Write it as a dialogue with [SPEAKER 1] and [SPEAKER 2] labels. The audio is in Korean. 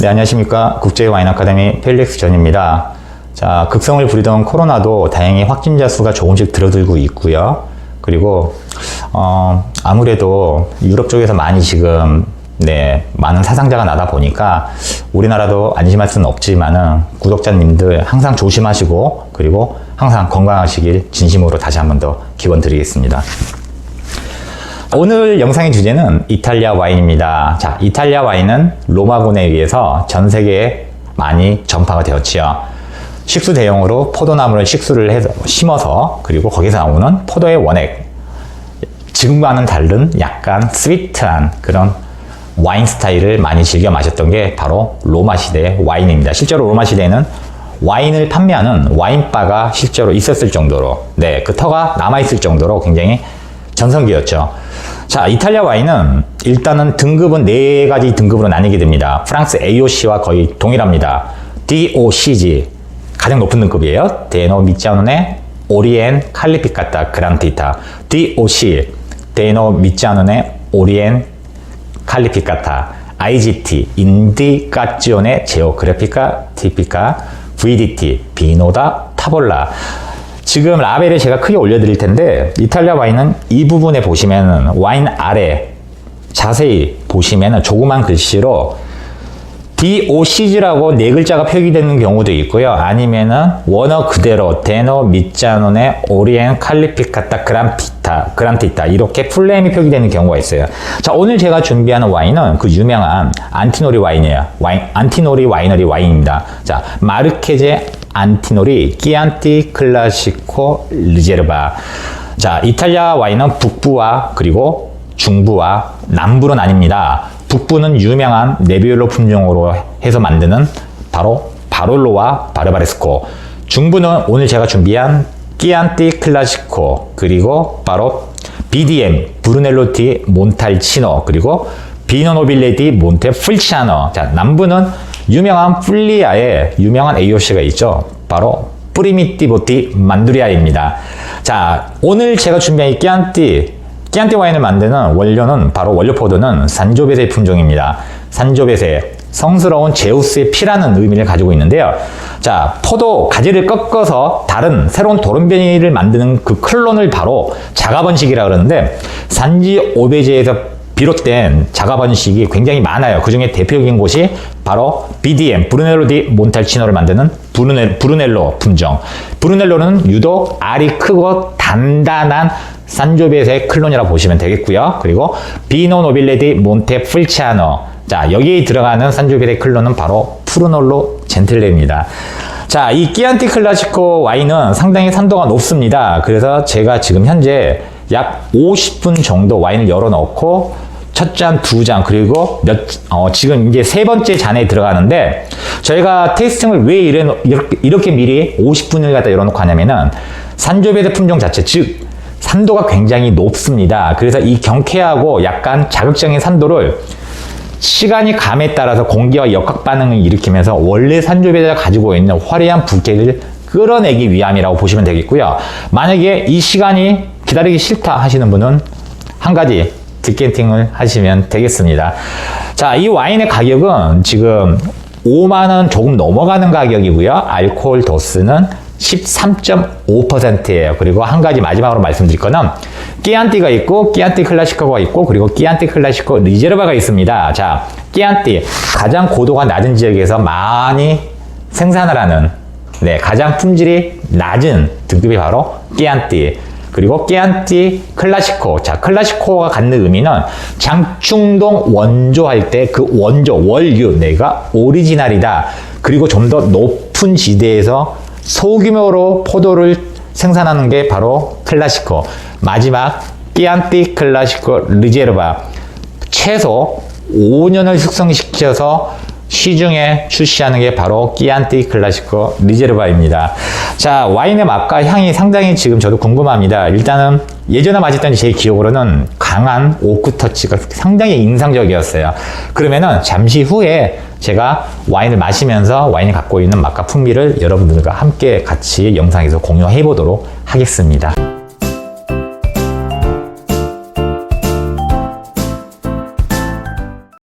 [SPEAKER 1] 네, 안녕하십니까. 국제 와인 아카데미 펠릭스 전입니다. 자, 극성을 부리던 코로나도 다행히 확진자 수가 조금씩 줄어들고 있고요. 그리고, 어, 아무래도 유럽 쪽에서 많이 지금, 네, 많은 사상자가 나다 보니까 우리나라도 안심할 수는 없지만은 구독자님들 항상 조심하시고 그리고 항상 건강하시길 진심으로 다시 한 번 더 기원 드리겠습니다. 오늘 영상의 주제는 이탈리아 와인입니다. 자, 이탈리아 와인은 로마군에 의해서 전 세계에 많이 전파가 되었지요. 식수 대용으로 포도나무를 식수를 해서 심어서 그리고 거기서 나오는 포도의 원액 지금과는 다른 약간 스위트한 그런 와인 스타일을 많이 즐겨 마셨던 게 바로 로마 시대의 와인입니다. 실제로 로마 시대에는 와인을 판매하는 와인바가 실제로 있었을 정도로 네, 그 터가 남아 있을 정도로 굉장히 전성기였죠. 자, 이탈리아 와인은 일단은 등급은 네 가지 등급으로 나뉘게 됩니다. 프랑스 AOC와 거의 동일합니다. DOCG 가장 높은 등급이에요. 데노 미짜노네 오리엔 칼리피카타 그란티타 DOC 데노 미짜노네 오리엔 칼리피카타 IGT 인디카지오네 제오그래피카 티피카 VDT 비노다 타볼라 지금 라벨을 제가 크게 올려드릴 텐데 이탈리아 와인은 이 부분에 보시면은 와인 아래 자세히 보시면은 조그만 글씨로 DOCG라고 네 글자가 표기되는 경우도 있고요. 아니면은 원어 그대로 데노 미짜노네 오리엔 칼리피카타 그란피타 그란티타 이렇게 풀네임이 표기되는 경우가 있어요. 자 오늘 제가 준비하는 와인은 그 유명한 안티노리 와인이에요. 와인 안티노리 와이너리 와인입니다. 자 마르케제 안티노리 끼안티 클라시코 리제르바 자 이탈리아 와인은 북부와 그리고 중부와 남부로 나뉩니다. 북부는 유명한 네비올로 품종으로 해서 만드는 바로 바롤로와 바르바레스코. 중부는 오늘 제가 준비한 끼안티 클라시코 그리고 바로 BDM 브루넬로티 몬탈치노 그리고 비노노빌레디 몬테 풀치아노. 자 남부는 유명한 풀리아의 유명한 AOC가 있죠. 바로 뿌리미티보티 만두리아입니다. 자 오늘 제가 준비한 이 끼안티 끼안티 와인을 만드는 원료는 바로 원료 포도는 산조베세 품종입니다. 산조베세 성스러운 제우스의 피라는 의미를 가지고 있는데요. 자, 포도 가지를 꺾어서 다른 새로운 도른변이를 만드는 그 클론을 바로 자가번식이라 그러는데 산지 오베제에서 비롯된 자가번식이 굉장히 많아요. 그 중에 대표적인 곳이 바로 BDM, 브루넬로 디 몬탈치노를 만드는 브루넬, 브루넬로 품종. 브루넬로는 유독 알이 크고 단단한 산조베스의 클론이라고 보시면 되겠고요. 그리고 비노 노빌레디 몬테 풀치아노. 자, 여기 들어가는 산조베스의 클론은 바로 푸르놀로 젠틀레입니다. 자, 이 끼안티 클라시코 와인은 상당히 산도가 높습니다. 그래서 제가 지금 현재 약 50분 정도 와인을 열어놓고 첫 잔, 두 잔, 그리고 몇, 어, 지금 이제 세 번째 잔에 들어가는데, 저희가 테이스팅을 왜 이래, 이렇게, 이렇게 미리 50분을 갖다 열어놓고 하냐면은, 산조베드 품종 자체, 즉, 산도가 굉장히 높습니다. 그래서 이 경쾌하고 약간 자극적인 산도를 시간이 감에 따라서 공기와 역학 반응을 일으키면서 원래 산조베드가 가지고 있는 화려한 붉기를 끌어내기 위함이라고 보시면 되겠고요. 만약에 이 시간이 기다리기 싫다 하시는 분은 한 가지 디켄팅을 하시면 되겠습니다. 자, 이 와인의 가격은 지금 5만 원 조금 넘어가는 가격이고요. 알코올 도수는 13.5%예요. 그리고 한 가지 마지막으로 말씀드릴 거는 끼안티가 있고 끼안티 클라시코가 있고 그리고 끼안티 클라시코 리제르바가 있습니다. 자, 끼안티 가장 고도가 낮은 지역에서 많이 생산을 하는 네, 가장 품질이 낮은 등급이 바로 끼안티. 그리고 끼안티 클라시코. 자, 클라시코가 갖는 의미는 장충동 원조할 때 그 원조, 원류, 내가 오리지널이다. 그리고 좀 더 높은 지대에서 소규모로 포도를 생산하는 게 바로 클라시코. 마지막 끼안티 클라시코 리제르바. 최소 5년을 숙성시켜서 시중에 출시하는 게 바로 끼안티 클라시코 리제르바입니다. 자, 와인의 맛과 향이 상당히 지금 저도 궁금합니다. 일단은 예전에 마셨던 제 기억으로는 강한 오크 터치가 상당히 인상적이었어요. 그러면은 잠시 후에 제가 와인을 마시면서 와인이 갖고 있는 맛과 풍미를 여러분들과 함께 같이 영상에서 공유해 보도록 하겠습니다.